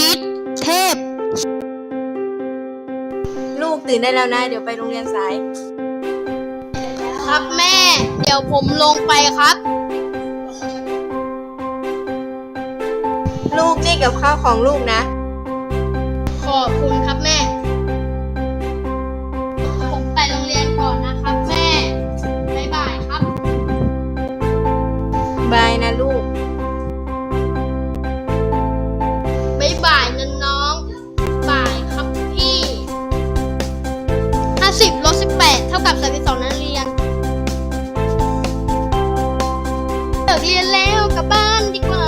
ทิศเทพ ลูกตื่นได้แล้วนะ เดี๋ยวไปโรงเรียนสาย ครับแม่ เดี๋ยวผมลงไปครับ ลูกนี่กับข้าวของลูกนะ ขอบคุณ เท่ากับ 32 นักเรียนเลิกเรียนแล้วกลับบ้านดีกว่า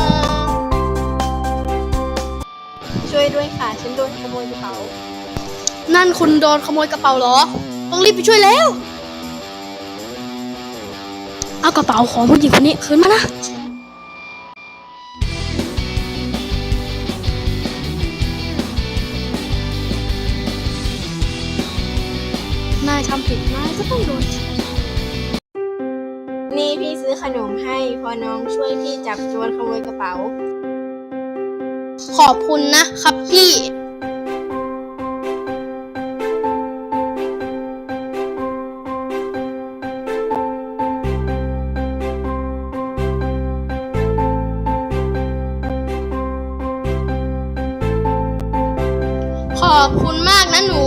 ช่วยด้วยค่ะ ฉันโดนขโมยกระเป๋า นั่นคุณโดนขโมยกระเป๋าเหรอ ต้องรีบไปช่วยแล้ว เอากระเป๋าของผู้หญิงคนนี้คืนมานะ ทำผิดนายก็ต้องโดนนี่พี่ซื้อขนมให้พอน้องช่วยพี่จับโจรขโมยกระเป๋า ขอบคุณนะครับพี่ ขอบคุณมากนะหนู